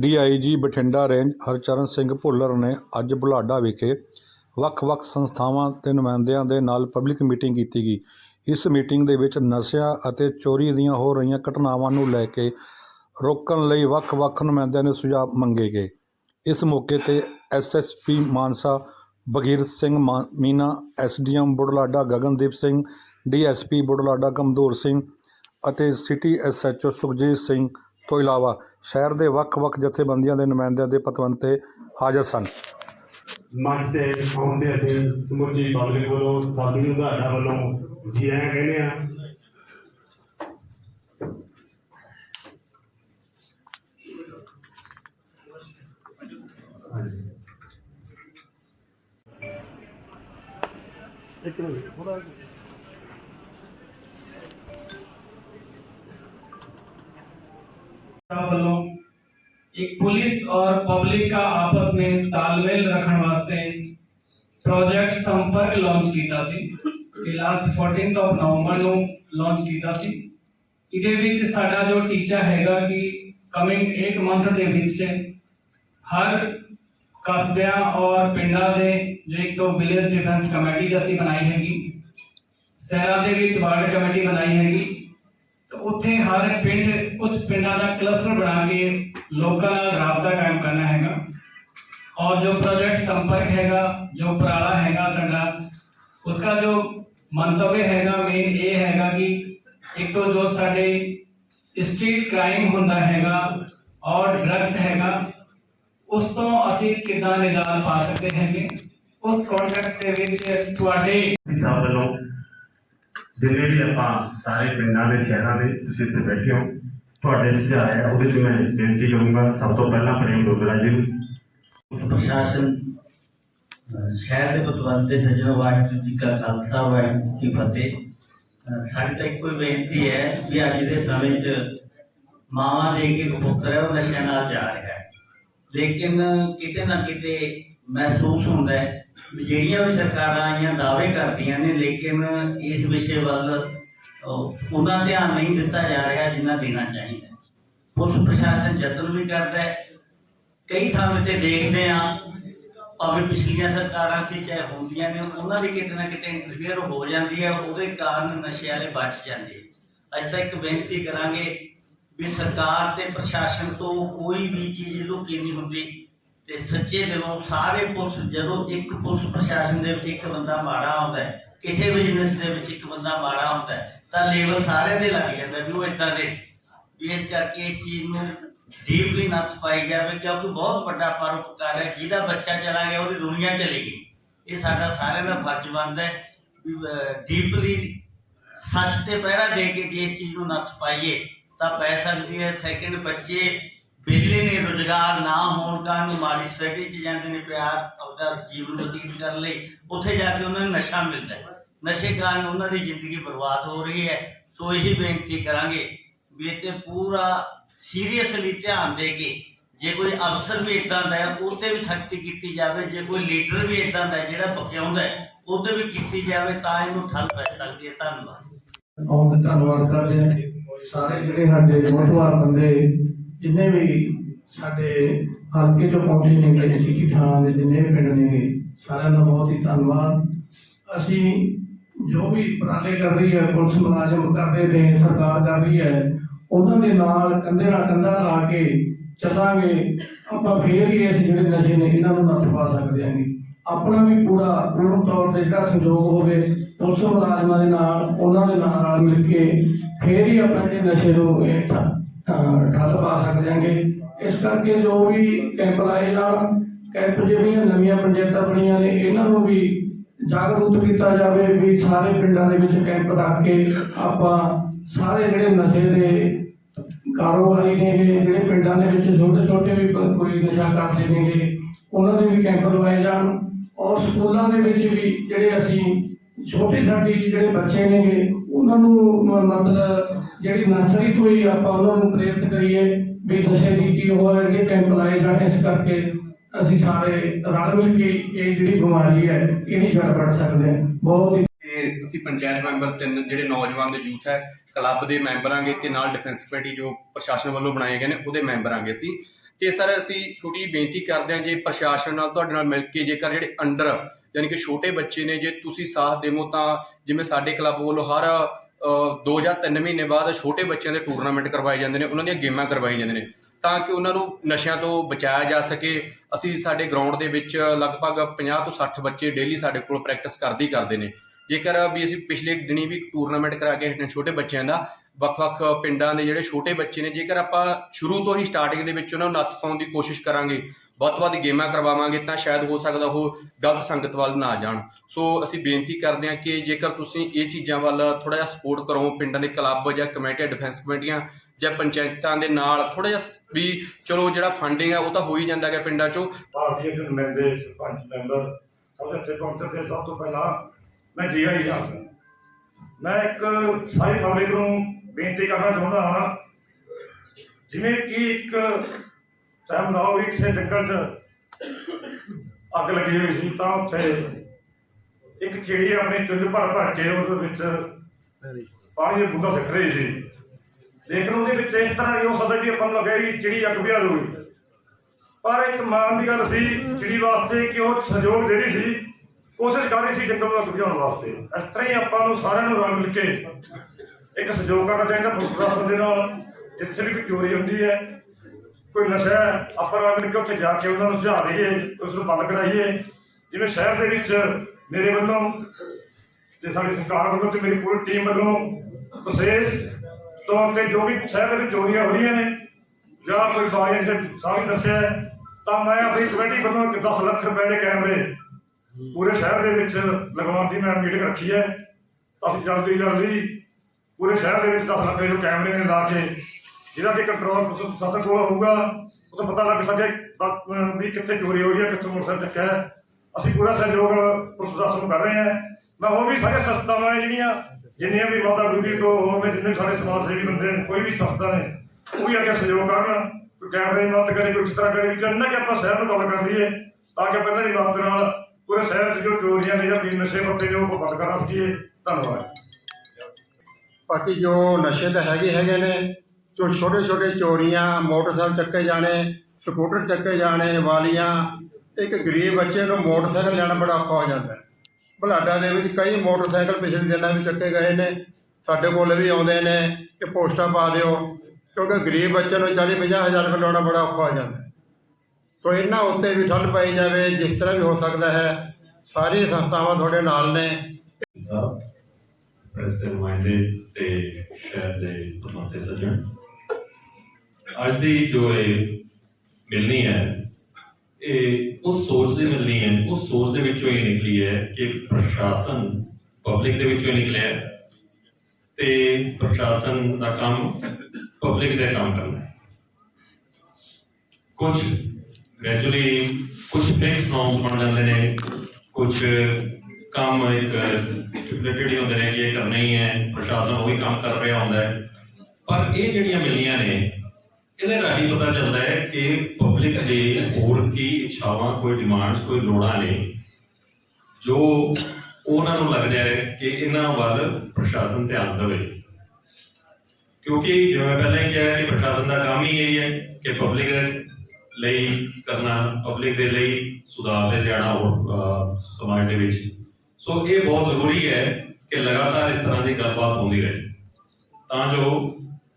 DIG Bathinda range Harcharan Singh Bhullar ਨੇ ਅੱਜ ਬੁਲਾਡਾ ਵਿਖੇ ਵੱਖ-ਵੱਖ ਸੰਸਥਾਵਾਂ ਦੇ ਨੁਮਾਇੰਦਿਆਂ ਦੇ ਨਾਲ ਪਬਲਿਕ ਮੀਟਿੰਗ ਕੀਤੀ ਗਈ। ਇਸ ਮੀਟਿੰਗ ਦੇ ਵਿੱਚ ਨਸ਼ਿਆਂ ਅਤੇ ਚੋਰੀ ਦੀਆਂ ਹੋ ਰਹੀਆਂ ਘਟਨਾਵਾਂ ਨੂੰ ਲੈ ਕੇ ਰੋਕਣ ਲਈ ਵੱਖ-ਵੱਖ ਨੁਮਾਇੰਦਿਆਂ ਦੇ ਸੁਝਾਅ ਮੰਗੇ ਗਏ। ਇਸ ਮੌਕੇ ਤੇ ਐਸਐਸਪੀ ਮਾਨਸਾ ਬਗੀਰ ਸਿੰਘ ਮਾ- ਮੀਨਾ ਐਸਡੀਐਮ ਬੁਢਲਾਡਾ ਗਗਨਦੀਪ ਸਿੰਘ ਡੀਐਸਪੀ ਬੁਢਲਾਡਾ ਕਮਦੂਰ ਸਿੰਘ ਅਤੇ ਸਿਟੀ ਐਸਐਚਓ ਸੁਖਜੀਤ ਸਿੰਘ ਤੋਂ ਇਲਾਵਾ ਸ਼ਹਿਰ ਦੇ ਵੱਖ-ਵੱਖ ਜਥੇਬੰਦੀਆਂ ਦੇ ਨੁਮਾਇੰਦਿਆਂ ਦੇ ਪਤਵੰਤੇ ਹਾਜ਼ਰ ਸਨ। ਮੰਚ ਤੇ ਪਹੁੰਚਦੇ ਅਸੀਂ ਸਮੁੱਚੀ ਪਬਲਿਕ ਵੱਲੋਂ ਸਭ ਨੂੰ ਵੱਲੋਂ ਜੀ ਆਇਆਂ ਕਹਿੰਦੇ ਆ। ਵੱਲੋਂ ਇੱਕ ਪੁਲਿਸ ਔਰ ਪਬਲਿਕ ਦਾ ਆਪਸ ਵਿੱਚ ਤਾਲਮੇਲ ਰੱਖਣ ਵਾਸਤੇ ਪ੍ਰੋਜੈਕਟ ਸੰਪਰਕ ਲਾਂਚ ਕੀਤਾ ਸੀ ਇਹ ਲਾਸਟ 14th ਆਫ ਨਵੰਬਰ ਨੂੰ ਲਾਂਚ ਕੀਤਾ ਸੀ ਇਹਦੇ ਵਿੱਚ ਸਾਡਾ ਜੋ ਟੀਚਾ ਹੈਗਾ ਕਿ ਕਮਿੰਗ ਇੱਕ ਮੰਥ ਦੇ ਵਿੱਚ ਹਰ ਕਸਬਿਆਂ ਔਰ ਪਿੰਡਾਂ ਦੇ ਜੋ ਇੱਕ ਤੋਂ ਵਿਲੇਜ ਡਿਫੈਂਸ ਕਮੇਟੀ ਅਸੀਂ ਬਣਾਈ ਹੈਗੀ ਸ਼ਹਿਰਾਂ ਦੇ ਵਿੱਚ ਵਾਰਡ ਕਮੇਟੀ ਬਣਾਈ ਹੈਗੀ ਤਾਂ ਉੱਥੇ ਹਰ ਪਿੰਡ ਕੁਝ ਪਿੰਡਾਂ ਦਾ ਕਲਸਟਰ ਬਣਾ ਕੇ ਲੋਕਾਂ ਨਾਲ ਰਾਬਤਾ ਕਾਇਮ ਕਰਨਾ ਹੈਗਾ। ਔਰ ਜੋ ਪ੍ਰੋਜੈਕਟ ਸੰਪਰਕ ਹੈਗਾ, ਜੋ ਉਪਰਾਲਾ ਹੈਗਾ ਸਾਡਾ ਉਸका ਜੋ ਮੰਤਵ ਹੈਗਾ ਮੇਨ ਇਹ ਹੈਗਾ ਕਿ ਇੱਕ ਤੋਂ ਜੋ ਸਾਡੇ ਸਟਰੀਟ ਕ੍ਰਾਈਮ ਹੁੰਦਾ ਹੈਗਾ ਔਰ ਡਰੱਗਸ ਹੈਗਾ, ਉਸ ਤੋਂ ਅਸੀਂ ਕਿੱਦਾਂ ਨਿਜਾਤ ਪਾ ਸਕਦੇ ਹੈਗੇ? ਉਸ ਕੰਟੈਕਸਟ ਦੇ ਵਿੱਚ ਤੁਹਾਡੇ ਅਸੀਂ ਸਭ ਵੱਲੋਂ ਜਿੰਨੇ ਵੀ ਆਪਾਂ ਸਾਰੇ ਪਿੰਡਾਂ ਦੇ ਸ਼ਹਿਰਾਂ ਦੇ ਤੁਸੀਂ ਇੱਥੇ ਬੈਠੇ ਹੋ ਤੁਹਾਡੇ ਸੁਝਾਅ ਹੈ ਉਹਦੇ 'ਚ ਮੈਂ ਬੇਨਤੀ ਕਰੂੰਗਾ ਸਭ ਤੋਂ ਪਹਿਲਾਂ ਪ੍ਰੇਮ ਡੋਗਰਾ ਜੀ ਨੂੰ ਪ੍ਰਸ਼ਾਸਨ ਅਹ ਸ਼ਹਿਰ ਦੇ ਪਤਵੰਤੇ ਸੱਜਣੋ ਵਾਹਿਗੁਰੂ ਜੀ ਕਾ ਖਾਲਸਾ ਵਾਹਿਗੁਰੂ ਜੀ ਕੀ ਫਤਿਹ ਅਹ ਸਾਡੀ ਤਾਂ ਇੱਕੋ ਹੀ ਬੇਨਤੀ ਹੈ ਵੀ ਅੱਜ ਦੇ ਸਮੇਂ 'ਚ ਮਾਵਾਂ ਦੇ ਕੇ ਇੱਕ ਪੁੱਤਰ ਹੈ ਉਹ ਨਸ਼ਿਆਂ ਨਾਲ ਜਾ ਰਿਹਾ ਹੈ ਲੇਕਿਨ ਕਿਤੇ ਨਾ ਕਿਤੇ ਮਹਿਸੂਸ ਹੁੰਦਾ ਹੈ ਵੀ ਜਿਹੜੀਆਂ ਵੀ ਸਰਕਾਰਾਂ ਆਈਆਂ ਦਾਅਵੇ ਕਰਦੀਆਂ ਨੇ ਲੇਕਿਨ ਇਸ ਵਿਸ਼ੇ ਵੱਲ ਅਹ, ਉਹਨਾਂ ਧਿਆਨ ਨਹੀਂ ਦਿੱਤਾ ਜਾ ਰਿਹਾ ਜਿੰਨਾ ਦੇਣਾ ਚਾਹੀਦਾ ਪੁਲਿਸ ਪ੍ਰਸ਼ਾਸਨ ਯਤਨ ਵੀ ਕਰਦਾ ਹੈ। ਕਈ ਥਾਵਾਂ ਤੇ ਦੇਖਦੇ ਆ ਭਾਵੇਂ ਪਿਛਲੀਆਂ ਸਰਕਾਰਾਂ ਸੀ ਚਾਹੇ ਹੁੰਦੀਆਂ ਨੇ ਉਹਨਾਂ ਦੀ ਕਿਤੇ ਨਾ ਕਿਤੇ ਇੰਟਰਫੇਅਰ ਹੋ ਜਾਂਦੀ ਹੈ ਉਹਦੇ ਕਾਰਨ ਨਸ਼ੇ ਵਾਲੇ ਬਚ ਜਾਂਦੇ ਅੱਜ ਤਾਂ ਇੱਕ ਬੇਨਤੀ ਕਰਾਂਗੇ ਵੀ ਸਰਕਾਰ ਤੇ ਪ੍ਰਸ਼ਾਸਨ ਤੋਂ ਕੋਈ ਵੀ ਚੀਜ਼ ਲੁਕੀ ਨਹੀਂ ਹੁੰਦੀ ਤੇ ਸੱਚੇ ਦਿਲੋਂ ਸਾਰੇ ਪੁਲਿਸ ਜਦੋਂ ਇੱਕ ਪੁਲਿਸ ਪ੍ਰਸ਼ਾਸਨ ਦੇ ਵਿੱਚ ਇੱਕ ਬੰਦਾ ਮਾੜਾ ਹੁੰਦਾ ਹੈ, ਕਿਸੇ ਬਿਜ਼ਨਸ ਦੇ ਵਿੱਚ ਇੱਕ ਬੰਦਾ ਮਾੜਾ ਹੁੰਦਾ ਹੈ, ਤਾਂ ਲੇਬਲ ਸਾਰਿਆਂ ਦੇ ਲੱਗ ਜਾਂਦਾ ਵੀ ਉਹ ਇਦਾਂ ਦੇ। ਵੀ ਇਸ ਕਰਕੇ ਇਸ ਚੀਜ਼ ਨੂੰ ਡੀਪਲੀ ਨੱਥ ਪਾਈ ਜਾਵੇ, ਕਿਉਂਕਿ ਬਹੁਤ ਵੱਡਾ ਪਰਉਪਕਾਰ ਹੈ, ਜਿਹਦਾ ਬੱਚਾ ਚਲਾ ਗਿਆ, ਉਹਦੀ ਦੁਨੀਆ ਚਲੀ ਗਈ। ਇਹ ਸਾਡਾ ਸਾਰਿਆਂ ਦਾ ਫਰਜ਼ ਬਣਦਾ ਹੈ ਵੀ ਡੀਪਲੀ ਸੱਚ ਤੇ ਪਹਿਰਾ ਦੇ ਕੇ ਜੇ ਇਸ ਚੀਜ਼ ਨੂੰ ਨੱਥ ਪਾਈਏ ਤਾਂ ਪੈ ਸਕਦੀ ਹੈ ਸੈਕਿੰਡ ਬੱਚੇ ਵਿਹਲੇ ਰੁਜ਼ਗਾਰ ਨਾ ਹੋਣ ਕਾਰਨ ਮਾੜੀ ਸਟੱਡੀ 'ਚ ਜਾਂਦੇ ਨੇ ਪਿਆਰ, ਆਪਦਾ ਜੀਵਨ ਬਤੀਤ ਕਰਨ ਲਈ, ਉੱਥੇ ਜਾ ਕੇ ਉਹਨਾਂ ਨੂੰ ਨਸ਼ਾ ਮਿਲਦਾ ਹੈ। ਨਸ਼ੇ ਕਾਰਨ ਉਹਨਾਂ ਦੀ ਜ਼ਿੰਦਗੀ ਬਰਬਾਦ ਹੋ ਰਹੀ ਹੈ। ਸੋ ਇਹੀ ਬੇਨਤੀ ਕਰਾਂਗੇ ਵੀ ਤੇ ਪੂਰਾ ਸੀਰੀਅਸਲੀ ਧਿਆਨ ਦੇ ਕੇ ਜੇ ਕੋਈ ਅਫਸਰ ਵੀ ਇਦਾਂ ਦਾ ਹੈ, ਉਹ ਤੇ ਵੀ ਸਖਤੀ ਕੀਤੀ ਜਾਵੇ। ਜੇ ਕੋਈ ਲੀਡਰ ਵੀ ਇਦਾਂ ਦਾ ਜਿਹੜਾ ਬਕਿਆਉਂਦਾ ਉਹ ਤੇ ਵੀ ਕੀਤੀ ਜਾਵੇ ਤਾਂ ਇਹਨੂੰ ਠੱਲ ਪੈ ਸਕਦੀ ਹੈ। ਧੰਨਵਾਦ। ਆਉਣ ਧੰਨਵਾਦ ਕਰਦੇ ਸਾਰੇ ਜਿਹੜੇ ਸਾਡੇ ਮੋਹਤਵਾਰ ਬੰਦੇ ਜਿੰਨੇ ਵੀ ਸਾਡੇ ਹਲਕੇ ਤੋਂ ਪਹੁੰਚੇ ਨੇ ਜਿਹੜੇ ਸਿੱਖੀ ਥਾਂ ਦੇ ਜਿੰਨੇ ਵੀ ਪਿੰਡ ਨੇ ਸਾਰਿਆਂ ਦਾ ਬਹੁਤ ਹੀ ਧੰਨਵਾਦ। ਅਸੀਂ ਜੋ ਵੀ ਉਪਰਾਲੇ ਕਰ ਰਹੀ ਹੈ, ਪੁਲਿਸ ਮੁਲਾਜ਼ਮ ਕਰਦੇ ਨੇ, ਸਰਕਾਰ ਕਰ ਰਹੀ ਹੈ, ਉਹਨਾਂ ਦੇ ਨਾਲ ਕੰਧੇ ਨਾਲ ਕੰਧਾ ਲਾ ਕੇ ਚੱਲਾਂਗੇ। ਆਪਾਂ ਫੇਰ ਹੀ ਇਸ ਜਿਹੜੇ ਨਸ਼ੇ ਨੇ, ਇਹਨਾਂ ਨੂੰ ਨੱਥ ਪਾ ਸਕਦੇ ਹਾਂਗੇ ਆਪਣਾ ਵੀ ਪੂਰਾ ਪੂਰਨ ਤੌਰ ਤੇ ਜਿਹੜਾ ਸੰਯੋਗ ਹੋਵੇ, ਪੁਲਿਸ ਮੁਲਾਜ਼ਮਾਂ ਦੇ ਨਾਲ, ਉਹਨਾਂ ਦੇ ਨਾਲ ਨਾਲ ਮਿਲ ਕੇ ਫੇਰ ਹੀ ਆਪਾਂ ਨਸ਼ੇ ਨੂੰ ਇਹ ਠੱਲ ਪਾ ਸਕਦੇ ਹਾਂਗੇ। ਇਸ ਕਰਕੇ ਜੋ ਵੀ ਕੈਂਪ ਲਾਏ ਜਾਣ, ਕੈਂਪ ਜਿਹੜੀਆਂ ਨਵੀਆਂ ਪੰਚਾਇਤਾਂ ਬਣੀਆਂ ਨੇ, ਇਹਨਾਂ ਨੂੰ ਵੀ ਜਾਗਰੂਕ ਕੀਤਾ ਜਾਵੇ ਵੀ ਸਾਰੇ ਪਿੰਡਾਂ ਦੇ ਵਿੱਚ ਕੈਂਪ ਰੱਖ ਕੇ ਆਪਾਂ ਸਾਰੇ ਜਿਹੜੇ ਨਸ਼ੇ ਦੇ ਕਾਰੋਬਾਰੀ ਨੇਗੇ, ਜਿਹੜੇ ਪਿੰਡਾਂ ਦੇ ਵਿੱਚ ਛੋਟੇ ਛੋਟੇ ਵੀ ਕੋਈ ਨਸ਼ਾ ਕਰਦੇ ਨੇਗੇ, ਉਹਨਾਂ ਦੇ ਵੀ ਕੈਂਪ ਲਵਾਏ ਜਾਣ। ਔਰ ਸਕੂਲਾਂ ਦੇ ਵਿੱਚ ਵੀ ਜਿਹੜੇ ਅਸੀਂ ਛੋਟੇ ਸਾਡੀ ਜਿਹੜੇ ਬੱਚੇ ਨੇਗੇ, ਉਹਨਾਂ ਨੂੰ ਮਤਲਬ ਜਿਹੜੀ ਨਰਸਰੀ ਤੋਂ ਹੀ ਆਪਾਂ ਉਹਨਾਂ ਨੂੰ ਪ੍ਰੇਰਿਤ ਕਰੀਏ ਵੀ ਨਸ਼ੇ ਦੀ ਕੀ ਹੋਏਗੇ ਕੈਂਪ ਲਾਏ ਜਾਣ, ਇਸ ਕਰਕੇ ਅਸੀਂ ਸਾਰੇ ਰਲ ਮਿਲ ਕੇ ਇਹ ਜਿਹੜੀ ਬਿਮਾਰੀ ਹੈ, ਇਹਦੀ ਜੜ ਕੱਢ ਸਕਦੇ ਹਾਂ। ਬਹੁਤ ਹੀ ਅਸੀਂ ਪੰਚਾਇਤ ਮੈਂਬਰ ਤਿੰਨ ਜਿਹੜੇ ਨੌਜਵਾਨ ਦੇ ਯੂਥ ਹੈ, ਕਲੱਬ ਦੇ ਮੈਂਬਰ ਆਂਗੇ ਤੇ ਨਾਲ ਡਿਫੈਂਸ ਕਮੇਟੀ ਜੋ ਪ੍ਰਸ਼ਾਸਨ ਵੱਲੋਂ ਬਣਾਏ ਗਏ ਨੇ, ਉਹਦੇ ਮੈਂਬਰ ਆਂਗੇ ਅਸੀਂ। ਤੇ ਸਰ, ਅਸੀਂ ਛੋਟੀ ਬੇਨਤੀ ਕਰਦੇ ਹਾਂ, ਜੇ ਪ੍ਰਸ਼ਾਸਨ ਨਾਲ ਤੁਹਾਡੇ ਨਾਲ ਮਿਲ ਕੇ ਜੇਕਰ ਜਿਹੜੇ ਅੰਡਰ ਯਾਨੀ ਕਿ ਛੋਟੇ ਬੱਚੇ ਨੇ, ਜੇ ਤੁਸੀਂ ਸਾਥ ਦੇਵੋ ਤਾਂ ਜਿਵੇਂ ਸਾਡੇ ਕਲੱਬ ਵੱਲੋਂ ਹਰ ਅ, ਦੋ ਜਾਂ ਤਿੰਨ ਮਹੀਨੇ ਬਾਅਦ ਛੋਟੇ ਬੱਚਿਆਂ ਦੇ ਟੂਰਨਾਮੈਂਟ ਕਰਵਾਏ ਜਾਂਦੇ ਨੇ ਉਹਨਾਂ ਦੀਆਂ ਗੇਮਾਂ ਕਰਵਾਈਆਂ ਜਾਂਦੇ ਨੇ ਤਾਂ ਕਿ ਉਹਨਾਂ ਨੂੰ ਨਸ਼ਿਆਂ ਤੋਂ ਬਚਾਇਆ ਜਾ ਸਕੇ। ਅਸੀਂ ਸਾਡੇ ਗਰਾਊਂਡ ਦੇ ਵਿੱਚ ਲਗਭਗ 50 ਤੋਂ 60 ਬੱਚੇ ਡੇਲੀ ਸਾਡੇ ਕੋਲ ਪ੍ਰੈਕਟਿਸ ਕਰਦੇ ਹੀ ਕਰਦੇ ਨੇ। ਜੇਕਰ ਵੀ ਅਸੀਂ ਪਿਛਲੇ ਦਿਨੀ ਵੀ ਟੂਰਨਾਮੈਂਟ ਕਰਾ ਕੇ ਹਟੇ ਛੋਟੇ ਬੱਚਿਆਂ ਦਾ ਵੱਖ-ਵੱਖ ਪਿੰਡਾਂ ਦੇ ਜਿਹੜੇ ਛੋਟੇ ਬੱਚੇ ਨੇ ਜੇਕਰ ਆਪਾਂ ਸ਼ੁਰੂ ਤੋਂ ਹੀ ਸਟਾਰਟਿੰਗ ਦੇ ਵਿੱਚ ਉਹਨਾਂ ਨੂੰ ਨੱਥ ਪਾਉਣ ਦੀ ਕੋਸ਼ਿਸ਼ ਕਰਾਂਗੇ ਵੱਧ ਤੋਂ ਵੱਧ ਗੇਮਾਂ ਕਰਵਾਵਾਂਗੇ ਤਾਂ ਸ਼ਾਇਦ ਹੋ ਸਕਦਾ ਉਹ ਗਲਤ ਸੰਗਤ ਵੱਲ ਨਾ ਜਾਣ। ਸੋ ਅਸੀਂ ਬੇਨਤੀ ਕਰਦੇ ਹਾਂ ਕਿ ਜੇਕਰ ਤੁਸੀਂ ਇਹ ਚੀਜ਼ਾਂ ਵੱਲ ਥੋੜਾ ਜਿਹਾ ਸਪੋਰਟ ਕਰੋ, ਪਿੰਡਾਂ ਦੇ ਕਲੱਬ ਜਾਂ ਕਮੇਟੀਆਂ ਡਿਫੈਂਸ ਕਮੇਟੀਆਂ ਜਾਂ ਪੰਚਾਇਤਾਂ ਦੇ ਨਾਲ ਥੋੜਾ ਜਿਹਾ ਵੀ ਚਲੋ ਜਿਹੜਾ ਫੰਡਿੰਗ ਹੈ ਉਹ ਤਾਂ ਹੋ ਹੀ ਜਾਂਦਾ ਹੈ ਪਿੰਡਾਂ 'ਚੋਂ। ਭਾਰਤੀ ਨੁਮਾਇੰਦੇ ਸਰਪੰਚ ਮੈਂਬਰ ਸਭ ਦੇ ਸਭ ਤੋਂ ਪਹਿਲਾਂ ਮੈਂ ਜੀ ਆਈ ਜਾਂਦਾ ਮੈਂ ਇੱਕ ਸਾਰੀ ਪਬਲਿਕ ਨੂੰ ਬੇਨਤੀ ਕਰਨਾ ਚਾਹੁੰਦਾ ਹਾਂ, ਜਿਵੇਂ ਕਿ ਇੱਕ ਟਾਈਮ ਦਾ ਉਹ ਕਿਸੇ ਜੰਗਲ 'ਚ। ਅੱਗ ਲੱਗੀ ਹੋਈ ਸੀ ਤਾਂ ਉੱਥੇ ਇੱਕ ਚਿੜੀ ਆਪਣੀ ਚੁੰਝ ਭਰ ਭਰ ਕੇ ਉਹਦੇ ਵਿੱਚ ਪਾਣੀ ਦੀ ਬੂੰਦਾਂ ਸਿੱਟ ਰਹੀ ਸੀ। ਲੇਕਿਨ ਉਹਦੇ ਵਿੱਚ ਇਸ ਤਰ੍ਹਾਂ ਨਹੀਂ ਹੋ ਸਕਦਾ ਕਿ ਆਪਾਂ ਨੂੰ ਲੱਗੇ ਕਿ ਚਿੜੀ ਅੱਗ ਬੁਝਾ ਦੂਗੀ ਪਰ ਇੱਕ ਮਾਣ ਦੀ ਗੱਲ ਸੀ ਚਿੜੀ ਵਾਸਤੇ ਕਿ ਉਹ ਸਹਿਯੋਗ ਦੇ ਰਹੀ ਸੀ ਕੋਸ਼ਿਸ਼ ਕਰ ਰਹੀ ਸੀ ਜੰਗਲ ਨੂੰ ਅੱਗ ਬੁਝਾਉਣ ਵਾਸਤੇ। ਇਸ ਤਰ੍ਹਾਂ ਹੀ ਆਪਾਂ ਨੂੰ ਸਾਰਿਆਂ ਨੂੰ ਰਲ ਮਿਲ ਕੇ ਇੱਕ ਸਹਿਯੋਗ ਕਰਨਾ ਚਾਹੀਦਾ ਪ੍ਰਸ਼ਾਸਨ ਦੇ ਨਾਲ। ਜਿੱਥੇ ਵੀ ਕੋਈ ਚੋਰੀ ਹੁੰਦੀ ਹੈ ਕੋਈ ਨਸ਼ਾ ਹੈ, ਆਪਾਂ ਰਲ ਕੇ ਉੱਥੇ ਜਾ ਕੇ ਉਹਨਾਂ ਨੂੰ ਸੁਝਾਅ ਦੇਈਏ ਉਸ ਨੂੰ ਬੰਦ ਕਰਾਈਏ। ਜਿਵੇਂ ਸ਼ਹਿਰ ਦੇ ਵਿੱਚ ਮੇਰੇ ਵੱਲੋਂ ਤੇ ਸਾਡੀ ਸਰਕਾਰ ਵੱਲੋਂ ਤੇ ਮੇਰੀ ਪੂਰੀ ਟੀਮ ਵੱਲੋਂ ਵਿਸ਼ੇਸ਼ ਤੌਰ ਤੇ ਜੋ ਵੀ ਸ਼ਹਿਰ ਦੇ ਵਿੱਚ ਚੋਰੀਆਂ ਹੋ ਰਹੀਆਂ ਨੇ ਜਾਂ ਕੋਈ ਬਾਇਨ ਦੇ ਸਾਰੀ ਦੱਸਿਆ ਤਾਂ ਮੈਂ ਆਪਣੀ ਕਮੇਟੀ ਵੱਲੋਂ ਇੱਕ 10 ਲੱਖ ਰੁਪਏ ਦੇ ਕੈਮਰੇ ਪੂਰੇ ਸ਼ਹਿਰ ਦੇ ਵਿੱਚ ਲਗਵਾਉਣ ਦੀ ਮੈਂ ਮੀਟਿੰਗ ਰੱਖੀ ਹੈ। ਅਸੀਂ ਜਲਦੀ ਜਲਦੀ ਪੂਰੇ ਸ਼ਹਿਰ ਦੇ ਵਿੱਚ 10 ਲੱਖ ਦੇ ਜੋ ਕੈਮਰੇ ਨੇ ਲਾ ਕੇ ਜਿਹਨਾਂ ਦੇ ਕੰਟਰੋਲ ਪ੍ਰਸ਼ਾਸਨ ਕੋਲ ਹੋਊਗਾ, ਉਹ ਤੋਂ ਪਤਾ ਲੱਗ ਸਕੇ ਵੀ ਕਿੱਥੇ ਚੋਰੀ ਹੋਈ ਹੈ, ਕਿੱਥੋਂ ਮੋਟਰਸਾਈਕਲ ਚੱਕਿਆ ਹੈ। ਅਸੀਂ ਪੂਰਾ ਸਹਿਯੋਗ ਪ੍ਰਸ਼ਾਸਨ ਨੂੰ ਕਰ ਰਹੇ ਹਾਂ। ਮੈਂ ਹੋਰ ਵੀ ਸਾਰੇ ਸੰਸਥਾਵਾਂ ਨੇ ਜਿਹੜੀਆਂ, ਜਿੰਨੀਆਂ ਵੀ ਮਾਤਾ ਡਿਊਟੀ ਤੋਂ ਹੋਰ ਜਿੰਨੇ ਵੀ ਸਮਾਜ ਸੇਵੀ ਬੰਦੇ ਨੇ, ਕੋਈ ਵੀ ਸੰਸਥਾ ਨੇ, ਉਹ ਵੀ ਅੱਗੇ ਸਹਿਯੋਗ ਕਰਨ, ਕੋਈ ਕੈਮਰੇ ਦੀ ਕਰੇ, ਕੋਈ ਕਿਸ ਤਰ੍ਹਾਂ ਕਰੇ ਵੀ ਚਾਹੁੰਦਾ ਕਿ ਆਪਾਂ ਸ਼ਹਿਰ ਨੂੰ ਗੱਲ ਕਰ ਲਈਏ, ਤਾਂ ਕਿ ਪਹਿਲਾਂ ਦੀ ਮਦਦ ਨਾਲ ਪੂਰੇ ਸ਼ਹਿਰ 'ਚ ਜੋ ਚੋਰੀਆਂ ਨੇ ਜਾਂ ਵੀ ਨਸ਼ੇ ਪੱਤੇ ਜੋ ਉਹ ਬੰਦ ਕਰ ਸਕੀਏ। ਧੰਨਵਾਦ। ਬਾਕੀ ਜੋ ਨਸ਼ੇ ਤਾਂ ਹੈਗੇ ਹੈਗੇ ਨੇ ਜੋ ਛੋਟੇ ਛੋਟੇ ਚੋਰੀਆਂ, ਮੋਟਰਸਾਈਕਲ ਚੱਕੇ ਜਾਣੇ, ਸਕੂਟਰ ਚੱਕੇ ਜਾਣੇ, ਵਾਲੀਆਂ, ਇੱਕ ਗਰੀਬ ਬੱਚੇ ਨੂੰ ਮੋਟਰਸਾਈਕਲ ਲੈਣਾ ਬੜਾ ਔਖਾ ਹੋ ਜਾਂਦਾ ਬਲਾਡਾ ਦੇ ਵਿੱਚ ਕਈ ਮੋਟਰਸਾਈਕਲ ਪਿਛਲੇ ਦਿਨਾਂ ਵਿੱਚ ਚੱਕੇ ਗਏ ਨੇ। ਸਾਡੇ ਕੋਲ ਵੀ ਆਉਂਦੇ ਨੇ ਕਿ ਪੋਸਟਾਂ ਪਾ ਦਿਓ, ਕਿਉਂਕਿ ਗਰੀਬ ਬੱਚੇ ਨੂੰ 40 50 ਹਜ਼ਾਰ ਰੁਪਏ ਲਾਉਣਾ ਬੜਾ ਔਖਾ ਹੋ ਜਾਂਦਾ ਹੈ। ਇਹਨਾਂ ਉੱਤੇ ਵੀ ਠੱਲ ਪਾਈ ਜਾਵੇ, ਜਿਸ ਤਰ੍ਹਾਂ ਵੀ ਹੋ ਸਕਦਾ ਹੈ ਸਾਰੀ ਸੰਸਥਾਵਾਂ ਤੁਹਾਡੇ ਨਾਲ ਨੇ। ਸਾਹਿਬ ਦੇ ਨੁਮਾਇੰਦੇ ਤੇ ਸ਼ਹਿਰ ਦੇ ਪ੍ਰਬੰਧਕ ਸੱਜਣ। ਅੱਜ ਦੀ ਜੋ ਇਹ ਮਿਲਣੀ ਹੈ, ਇਹ ਉਸ ਸੋਚ ਦੀ ਮਿਲਣੀ ਹੈ, ਉਸ ਸੋਚ ਦੇ ਵਿੱਚੋਂ ਇਹ ਨਿਕਲੀ ਹੈ ਕਿ ਪ੍ਰਸ਼ਾਸਨ ਪਬਲਿਕ ਦੇ ਵਿੱਚੋਂ ਹੀ ਨਿਕਲਿਆ ਹੈ ਤੇ ਪ੍ਰਸ਼ਾਸਨ ਦਾ ਕੰਮ ਪਬਲਿਕ ਦੇ ਕੰਮ ਕਰਨਾ ਹੈ। ਕੁਝ ਗ੍ਰੈਜੂਅਲੀ ਕੁਝ ਫਿਕਸ ਨੋਰਮਸ ਬਣ ਜਾਂਦੇ ਨੇ, ਕੁਝ ਕੰਮ ਇੱਕ ਸਟਿਪੂਲੇਟਡ ਹੀ ਹੁੰਦੇ ਨੇ ਕਿ ਇਹ ਕਰਨਾ ਹੀ ਹੈ, ਪ੍ਰਸ਼ਾਸਨ ਉਹ ਉਹੀ ਕੰਮ ਕਰ ਰਿਹਾ ਹੁੰਦਾ ਹੈ। ਪਰ ਇਹ ਜਿਹੜੀਆਂ ਮਿਲੀਆਂ ਨੇ ਇਹਦੇ ਰਾਹੀਂ ਪਤਾ ਚੱਲਦਾ ਹੈ ਕਿ ਪਬਲਿਕ ਦੇ ਹੋਰ ਕੀ ਇੱਛਾਵਾਂ, ਕੋਈ ਡਿਮਾਂਡਸ ਕੋਈ ਲੋੜਾਂ ਨੇ, ਜੋ ਉਹਨਾਂ ਨੂੰ ਲੱਗ ਰਿਹਾ ਹੈ ਕਿ ਇਹਨਾਂ ਵੱਲ ਪ੍ਰਸ਼ਾਸਨ ਧਿਆਨ ਦੇਵੇ। ਕਿਉਂਕਿ ਜਿਵੇਂ ਪਹਿਲਾਂ ਹੀ ਕਿਹਾ ਕਿ ਪ੍ਰਸ਼ਾਸਨ ਦਾ ਕੰਮ ਹੀ ਇਹ ਹੈ ਕਿ ਪਬਲਿਕ ਲਈ ਕਰਨਾ ਪਬਲਿਕ ਦੇ ਲਈ ਸੁਧਾਰ ਲੈ ਜਾਣਾ ਹੋਰ ਸਮਾਜ ਦੇ ਵਿੱਚ। ਸੋ ਇਹ ਬਹੁਤ ਜ਼ਰੂਰੀ ਹੈ ਕਿ ਲਗਾਤਾਰ ਇਸ ਤਰ੍ਹਾਂ ਦੀ ਗੱਲਬਾਤ ਹੁੰਦੀ ਰਹੇ। ਤਾਂ ਜੋ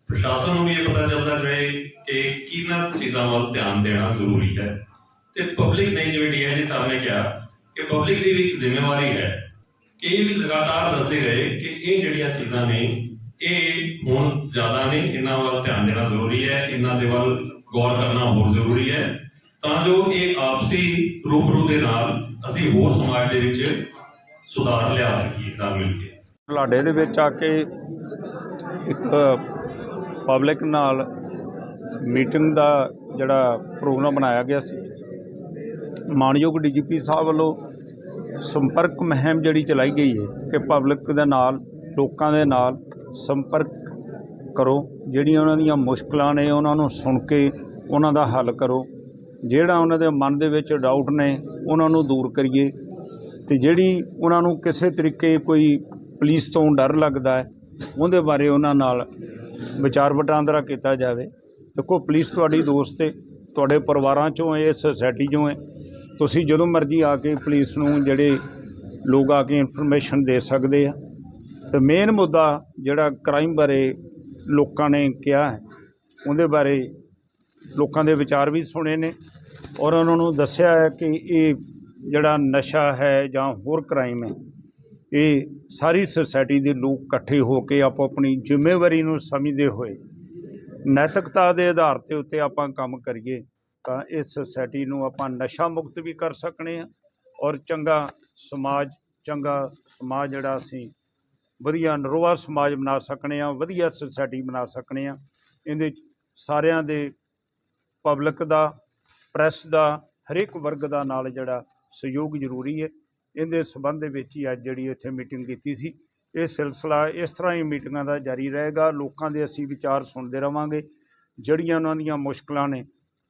ਪ੍ਰਸ਼ਾਸਨ ਨੂੰ ਵੀ ਇਹ ਪਤਾ ਚੱਲਦਾ ਰਹੇ ਕਿ ਕਿਹਨਾਂ ਚੀਜ਼ਾਂ ਵੱਲ ਧਿਆਨ ਦੇਣਾ ਜ਼ਰੂਰੀ ਹੈ। ਤੇ ਪਬਲਿਕ ਨੇ ਜਿਵੇਂ ਡੀਆਈਜੀ ਸਾਹਿਬ ਨੇ ਕਿਹਾ ਕਿ ਪਬਲਿਕ ਦੀ ਵੀ ਜ਼ਿੰਮੇਵਾਰੀ ਹੈ ਕਿ ਇਹ ਵੀ ਲਗਾਤਾਰ ਦੱਸਦੇ ਰਹੇ ਕਿ ਇਹ ਜਿਹੜੀਆਂ ਚੀਜ਼ਾਂ ਨੇ, ਇਹ ਹੁਣ ਜ਼ਿਆਦਾ ਨੇ, ਇਹਨਾਂ ਵੱਲ ਧਿਆਨ ਦੇਣਾ ਜ਼ਰੂਰੀ ਹੈ, ਇਹਨਾਂ ਦੇ ਵੱਲ ਗੌਰ ਕਰਨਾ ਹੋਰ ਜ਼ਰੂਰੀ ਹੈ। ਤਾਂ ਜੋ ਇਹ ਆਪਸੀ ਰੂਬਰੂ ਦੇ ਨਾਲ ਅਸੀਂ ਹੋਰ ਸਮਾਜ ਦੇ ਵਿੱਚ ਸੁਧਾਰ ਲਿਆ ਸਕੀਏ ਨਾਲ ਮਿਲ ਕੇ। ਬੁਲਾਡੇ ਦੇ ਵਿੱਚ ਆ ਕੇ ਇੱਕ ਪਬਲਿਕ ਨਾਲ ਮੀਟਿੰਗ ਦਾ ਜਿਹੜਾ ਪ੍ਰੋਗਰਾਮ ਬਣਾਇਆ ਗਿਆ ਸੀ। ਮਾਨਯੋਗ ਡੀਜੀਪੀ ਸਾਹਿਬ ਵੱਲੋਂ ਸੰਪਰਕ ਮੁਹਿੰਮ ਜਿਹੜੀ ਚਲਾਈ ਗਈ ਹੈ ਕਿ ਪਬਲਿਕ ਦੇ ਨਾਲ, ਲੋਕਾਂ ਦੇ ਨਾਲ ਸੰਪਰਕ ਕਰੋ। ਜਿਹੜੀਆਂ ਉਹਨਾਂ ਦੀਆਂ ਮੁਸ਼ਕਲਾਂ ਨੇ ਉਹਨਾਂ ਨੂੰ ਸੁਣ ਕੇ ਉਹਨਾਂ ਦਾ ਹੱਲ ਕਰੋ। ਜਿਹੜਾ ਉਹਨਾਂ ਦੇ ਮਨ ਦੇ ਵਿੱਚ ਡਾਊਟ ਨੇ ਉਹਨਾਂ ਨੂੰ ਦੂਰ ਕਰੀਏ। ਤੇ ਜਿਹੜੀ ਉਹਨਾਂ ਨੂੰ ਕਿਸੇ ਤਰੀਕੇ ਕੋਈ ਪੁਲਿਸ ਤੋਂ ਡਰ ਲੱਗਦਾ ਹੈ, ਉਹਦੇ ਬਾਰੇ ਉਹਨਾਂ ਨਾਲ ਵਿਚਾਰ ਵਟਾਂਦਰਾ ਕੀਤਾ ਜਾਵੇ। ਦੇਖੋ, ਪੁਲਿਸ ਤੁਹਾਡੀ ਦੋਸਤ ਹੈ ਤੁਹਾਡੇ ਪਰਿਵਾਰਾਂ ਚੋਂ ਹੈ ਇਸ ਸੋਸਾਇਟੀ ਚੋਂ ਹੈ ਤੁਸੀਂ ਜਦੋਂ ਮਰਜ਼ੀ ਆ ਕੇ ਪੁਲਿਸ ਨੂੰ ਜਿਹੜੇ ਲੋਕ ਆ ਕੇ ਇਨਫੋਰਮੇਸ਼ਨ ਦੇ ਸਕਦੇ ਆ। ਤੇ ਮੇਨ ਮੁੱਦਾ ਜਿਹੜਾ ਕ੍ਰਾਈਮ ਬਾਰੇ ਲੋਕਾਂ ਨੇ ਕਿਹਾ ਹੈ, ਉਹਦੇ ਬਾਰੇ ਲੋਕਾਂ ਦੇ ਵਿਚਾਰ ਵੀ ਸੁਣੇ ਨੇ ਔਰ ਉਹਨਾਂ ਨੂੰ ਦੱਸਿਆ ਹੈ ਕਿ ਇਹ ਜਿਹੜਾ ਨਸ਼ਾ ਹੈ ਜਾਂ ਹੋਰ ਕ੍ਰਾਈਮ ਹੈ ਇਹ ਸਾਰੀ ਸੁਸਾਇਟੀ ਦੇ ਲੋਕ ਇਕੱਠੇ ਹੋ ਕੇ ਆਪੋ ਆਪਣੀ ਜ਼ਿੰਮੇਵਾਰੀ ਨੂੰ ਸਮਝਦੇ ਹੋਏ ਨੈਤਿਕਤਾ ਦੇ ਆਧਾਰ ਤੇ ਉੱਤੇ ਆਪਾਂ ਕੰਮ ਕਰੀਏ, ਤਾਂ ਇਸ ਸੁਸਾਇਟੀ ਨੂੰ ਆਪਾਂ ਨਸ਼ਾ ਮੁਕਤ ਵੀ ਕਰ ਸਕਣੇ ਆ ਔਰ ਚੰਗਾ ਸਮਾਜ ਚੰਗਾ ਸਮਾਜ ਜਿਹੜਾ ਅਸੀਂ ਵਧੀਆ ਨਰੋਆ ਸਮਾਜ ਬਣਾ ਸਕਣੇ ਆ, ਵਧੀਆ ਸੁਸਾਇਟੀ ਬਣਾ ਸਕਣੇ ਆ। ਇਹਦੇ 'ਚ ਸਾਰਿਆਂ ਦੇ ਪਬਲਿਕ ਦਾ ਪ੍ਰੈਸ ਦਾ, ਹਰੇਕ ਵਰਗ ਦਾ ਨਾਲ ਜਿਹੜਾ ਸਹਿਯੋਗ ਜ਼ਰੂਰੀ ਹੈ। ਇਹਦੇ ਸਬੰਧ ਦੇ ਵਿੱਚ ਹੀ ਅੱਜ ਜਿਹੜੀ ਇੱਥੇ ਮੀਟਿੰਗ ਕੀਤੀ ਸੀ। ਇਹ ਸਿਲਸਿਲਾ ਇਸ ਤਰ੍ਹਾਂ ਹੀ ਮੀਟਿੰਗਾਂ ਦਾ ਜਾਰੀ ਰਹੇਗਾ। ਲੋਕਾਂ ਦੇ ਅਸੀਂ ਵਿਚਾਰ ਸੁਣਦੇ ਰਵਾਂਗੇ। ਜਿਹੜੀਆਂ ਉਹਨਾਂ ਦੀਆਂ ਮੁਸ਼ਕਲਾਂ ਨੇ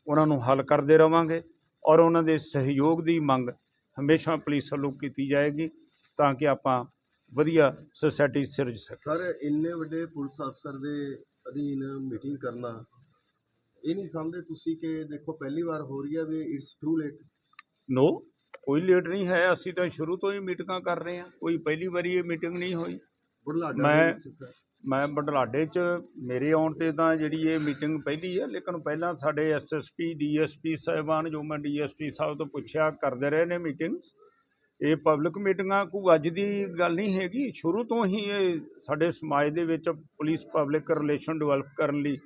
ਉਹਨਾਂ ਨੂੰ ਹੱਲ ਕਰਦੇ ਰਵਾਂਗੇ ਔਰ ਉਹਨਾਂ ਦੇ ਸਹਿਯੋਗ ਦੀ ਮੰਗ ਹਮੇਸ਼ਾ ਪੁਲਿਸ ਵੱਲੋਂ ਕੀਤੀ ਜਾਏਗੀ ਤਾਂ ਕਿ ਆਪਾਂ ਵਧੀਆ ਸੁਸਾਇਟੀ ਸਿਰਜ ਸਕੀਏ। ਸਰ ਇੰਨੇ ਵੱਡੇ ਪੁਲਿਸ ਅਫਸਰ ਦੇ ਅਧੀਨ ਮੀਟਿੰਗ ਕਰਨਾ ਇਹ ਨਹੀਂ ਸਮਝਦੇ ਤੁਸੀਂ ਕਿ ਦੇਖੋ ਪਹਿਲੀ ਵਾਰ ਹੋ ਰਹੀ ਹੈ ਵੀ ਇਟਸ ਟੂ ਲੇਟ ਨੋ ਕੋਈ ਲੇਟ ਨਹੀਂ ਹੈ ਅਸੀਂ ਤਾਂ ਸ਼ੁਰੂ ਤੋਂ ਹੀ ਮੀਟਿੰਗਾਂ ਕਰ ਰਹੇ ਹਾਂ। ਕੋਈ ਪਹਿਲੀ ਵਾਰੀ ਇਹ ਮੀਟਿੰਗ ਨਹੀਂ ਹੋਈ। ਮੈਂ- ਮੈਂ ਬਡਲਾਡੇ 'ਚ ਮੇਰੇ ਆਉਣ ਤੇ ਤਾਂ ਜਿਹੜੀ ਇਹ ਮੀਟਿੰਗ ਪਹਿਲੀ ਹੈ ਲੇਕਿਨ ਪਹਿਲਾਂ ਸਾਡੇ ਐਸਐਸਪੀ ਡੀਐਸਪੀ ਸਾਹਿਬਾਨ ਜੋ ਮੈਂ ਡੀਐਸਪੀ ਸਾਹਿਬ ਤੋਂ ਪੁੱਛਿਆ ਕਰਦੇ ਰਹੇ ਨੇ ਮੀਟਿੰਗਸ। ਇਹ ਪਬਲਿਕ ਮੀਟਿੰਗਾਂ ਕੋਈ ਅੱਜ ਦੀ ਗੱਲ ਨਹੀਂ ਹੈਗੀ। ਸ਼ੁਰੂ ਤੋਂ ਹੀ ਇਹ ਸਾਡੇ ਸਮਾਜ ਦੇ ਵਿੱਚ ਪੁਲਿਸ ਪਬਲਿਕ ਰਿਲੇਸ਼ਨ ਡਿਵੈਲਪ ਕਰਨ ਲਈ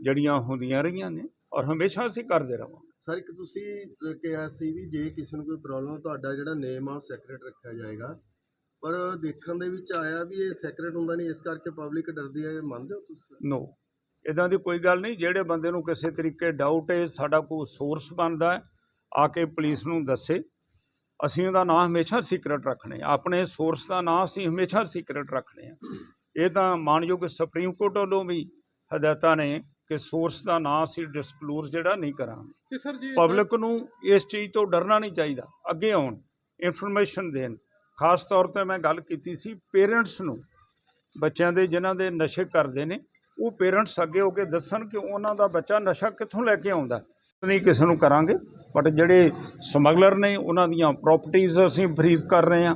ਜਿਹੜੀਆਂ ਹੁੰਦੀਆਂ ਰਹੀਆਂ ਨੇ ਔਰ ਹਮੇਸ਼ਾ ਅਸੀਂ ਕਰਦੇ ਰਹਾਂਗੇ। ਸਰ ਇੱਕ ਤੁਸੀਂ ਅਹ, ਕਿਹਾ ਸੀ ਵੀ ਜੇ ਕਿਸੇ ਨੂੰ ਕੋਈ ਪ੍ਰੋਬਲਮ ਤੁਹਾਡਾ ਜਿਹੜਾ ਨੇਮ ਆ ਉਹ ਸੈਕਰੇਟ ਰੱਖਿਆ ਜਾਏਗਾ। ਪਰ ਦੇਖਣ ਦੇ ਵਿੱਚ ਆਇਆ ਵੀ ਇਹ ਸੈਕਰੇਟ ਹੁੰਦਾ ਨਹੀਂ ਇਸ ਕਰਕੇ ਪਬਲਿਕ ਡਰਦੀ ਹੈ ਇਹ ਮੰਨਦੇ ਹੋ ਤੁਸੀਂ? ਨੋ ਇਦਾਂ ਦੀ ਕੋਈ ਗੱਲ ਨਹੀਂ ਜਿਹੜੇ ਬੰਦੇ ਨੂੰ ਕਿਸੇ ਤਰੀਕੇ ਡਾਊਟ ਹੈ ਸਾਡਾ ਕੋਈ ਸੋਰਸ ਬਣਦਾ ਹੈ ਆ ਕੇ ਪੁਲਿਸ ਨੂੰ ਦੱਸੇ। ਅਸੀਂ ਉਹਦਾ ਨਾਂ ਹਮੇਸ਼ਾ ਸੀਕ੍ਰੇਟ ਰੱਖਣੇ ਆ। ਆਪਣੇ ਸੋਰਸ ਦਾ ਨਾਂ ਅਸੀਂ ਹਮੇਸ਼ਾ ਸੀਕ੍ਰੇਟ ਰੱਖਣੇ ਆ। ਇਹ ਤਾਂ ਮਾਨਯੋਗ ਸੁਪਰੀਮ ਕੋਰਟ ਵੱਲੋਂ ਵੀ ਹਦਾਇਤਾਂ ਨੇ। ਕਿ ਸੋਰਸ ਦਾ ਨਾਂ ਅਸੀਂ ਡਿਸਕਲੋਜ਼ ਜਿਹੜਾ ਨਹੀਂ ਕਰਾਂਗੇ। ਕਿ ਸਰ ਜੀ ਪਬਲਿਕ ਨੂੰ ਇਸ ਚੀਜ਼ ਤੋਂ ਡਰਨਾ ਨਹੀਂ ਚਾਹੀਦਾ। ਅੱਗੇ ਆਉਣ ਇਨਫੋਰਮੇਸ਼ਨ ਦੇਣ। ਖਾਸ ਤੌਰ ਤੇ ਮੈਂ ਗੱਲ ਕੀਤੀ ਸੀ ਪੇਰੈਂਟਸ ਨੂੰ। ਬੱਚਿਆਂ ਦੇ ਜਿਨ੍ਹਾਂ ਦੇ ਨਸ਼ੇ ਕਰਦੇ ਨੇ ਉਹ ਪੇਰੈਂਟਸ ਅੱਗੇ ਹੋ ਕੇ ਦੱਸਣ ਕਿ ਉਹਨਾਂ ਦਾ ਬੱਚਾ ਨਸ਼ਾ ਕਿੱਥੋਂ ਲੈ ਕੇ ਆਉਂਦਾ। ਨਹੀਂ ਕਿਸੇ ਨੂੰ ਕਰਾਂਗੇ ਬਟ ਜਿਹੜੇ ਸਮਗਲਰ ਨੇ ਉਹਨਾਂ ਦੀਆਂ ਪ੍ਰਾਪਰਟੀਆਂ ਅਸੀਂ ਫਰੀਜ਼ ਕਰ ਰਹੇ ਹਾਂ।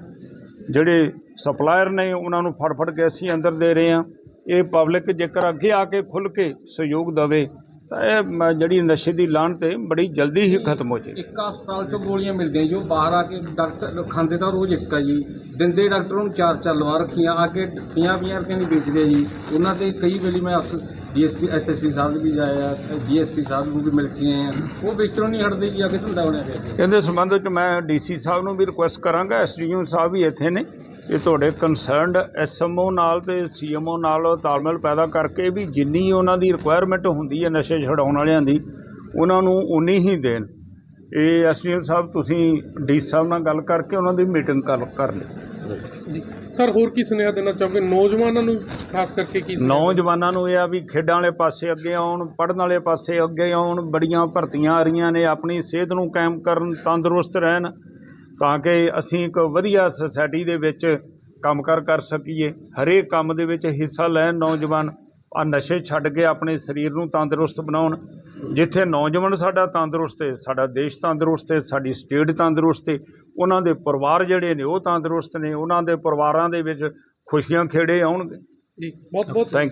ਜਿਹੜੇ ਸਪਲਾਇਰ ਨੇ ਉਹਨਾਂ ਨੂੰ ਫੜ ਫੜ ਕੇ ਅਸੀਂ ਅੰਦਰ ਦੇ ਰਹੇ ਹਾਂ। ਇਹ ਪਬਲਿਕ ਜੇਕਰ ਅੱਗੇ ਆ ਕੇ ਖੁੱਲ ਕੇ ਸਹਿਯੋਗ ਦੇਵੇ, ਤਾਂ ਇਹ ਜਿਹੜੀ ਨਸ਼ੇ ਦੀ ਲਾਹਨਤ 'ਤੇ ਬੜੀ ਜਲਦੀ ਹੀ ਖਤਮ ਹੋ ਜਾਏਗੀ। ਇੱਕ ਹਸਪਤਾਲ ਤੋਂ ਗੋਲੀਆਂ ਮਿਲਦੀਆਂ ਜੋ ਬਾਹਰ ਆ ਕੇ ਡਾਕਟਰ ਖਾਂਦੇ ਤਾਂ ਰੋਜ਼ ਇੱਕ ਆ ਜੀ। ਦਿੰਦੇ ਡਾਕਟਰ ਨੂੰ ਚਾਰ ਚਾਰ ਲਵਾ ਰੱਖੀਆਂ, ਆ ਕੇ 50 50 ਰੁਪਏ ਨਹੀਂ ਵੇਚਦੇ ਆ ਜੀ। ਉਹਨਾਂ ਤੇ ਕਈ ਵੇਲੇ ਮੈਂ ਡੀਐਸਪੀ, ਐਸਐਸਪੀ ਸਾਹਿਬ ਵੀ ਜਾਇਆ ਡੀਐਸਪੀ ਸਾਹਿਬ ਨੂੰ ਵੀ ਮਿਲ ਕੇ ਆਏ ਆ। ਉਹ ਵੇਚਣੋਂ ਨਹੀਂ ਹਟਦੇ ਜੀ ਆ ਧੰਦਾ ਬਣਿਆ ਪਿਆ ਇਹਦੇ ਸੰਬੰਧ ਵਿੱਚ ਮੈਂ ਡੀਸੀ ਸਾਹਿਬ ਨੂੰ ਵੀ ਰਿਕੁਐਸਟ ਕਰਾਂਗਾ ਐਸਡੀਓ ਸਾਹਿਬ ਵੀ ਇੱਥੇ ਨੇ। ਇਹ ਤੁਹਾਡੇ ਕੰਸਰਨਡ ਐਸਐਮਓ ਨਾਲ ਤੇ ਸੀਐਮਓ ਨਾਲ ਤਾਲਮੇਲ ਪੈਦਾ ਕਰਕੇ ਵੀ ਜਿੰਨੀ ਉਹਨਾਂ ਦੀ ਰਿਕੁਆਇਰਮੈਂਟ ਹੁੰਦੀ ਹੈ ਨਸ਼ੇ ਛਡਾਉਣ ਵਾਲਿਆਂ ਦੀ, ਉਹਨਾਂ ਨੂੰ ਉਨੀ ਹੀ ਦੇਣ। ਇਹ ਐਸਡੀਓ ਸਾਹਿਬ, ਤੁਸੀਂ ਡੀ ਸਾਹਿਬ ਨਾਲ ਗੱਲ ਕਰਕੇ ਉਹਨਾਂ ਦੀ ਮੀਟਿੰਗ ਕਰ ਕਰ ਲਈ ਸਰ, ਹੋਰ ਕੀ ਸੁਨੇਹਾ ਦੇਣਾ ਚਾਹੋਗੇ? ਨੌਜਵਾਨਾਂ ਨੂੰ ਖਾਸ ਕਰਕੇ ਕੀ ਨੌਜਵਾਨਾਂ ਨੂੰ ਇਹ ਆ ਵੀ ਖੇਡਾਂ ਵਾਲੇ ਪਾਸੇ ਅੱਗੇ ਆਉਣ, ਪੜ੍ਹਨ ਵਾਲੇ ਪਾਸੇ ਅੱਗੇ ਆਉਣ, ਬੜੀਆਂ ਭਰਤੀਆਂ ਆ ਰਹੀਆਂ ਨੇ, ਆਪਣੀ ਸਿਹਤ ਨੂੰ ਕਾਇਮ ਕਰਨ, ਤੰਦਰੁਸਤ ਰਹਿਣ, ਤਾਂ ਕਿ ਅਸੀਂ ਇੱਕ ਵਧੀਆ ਸੁਸਾਇਟੀ ਦੇ ਵਿੱਚ ਕੰਮਕਾਰ ਕਰ ਸਕੀਏ, ਹਰੇਕ ਕੰਮ ਦੇ ਵਿੱਚ ਹਿੱਸਾ ਲੈਣ ਨੌਜਵਾਨ। ਆ ਨਸ਼ੇ ਛੱਡ ਕੇ ਆਪਣੇ ਸਰੀਰ ਨੂੰ ਤੰਦਰੁਸਤ ਬਣਾਉਣ ਜਿੱਥੇ ਨੌਜਵਾਨ ਸਾਡਾ ਤੰਦਰੁਸਤ ਹੈ ਸਾਡਾ ਦੇਸ਼ ਤੰਦਰੁਸਤ ਹੈ ਸਾਡੀ ਸਟੇਟ ਤੰਦਰੁਸਤ ਹੈ ਉਹਨਾਂ ਦੇ ਪਰਿਵਾਰ ਜਿਹੜੇ ਨੇ ਉਹ ਤੰਦਰੁਸਤ ਨੇ ਉਹਨਾਂ ਦੇ ਪਰਿਵਾਰਾਂ ਦੇ ਵਿੱਚ ਖੁਸ਼ੀਆਂ ਖੇੜੇ ਆਉਣਗੇ। ਜੀ ਬਹੁਤ ਬਹੁਤ ਥੈਂਕ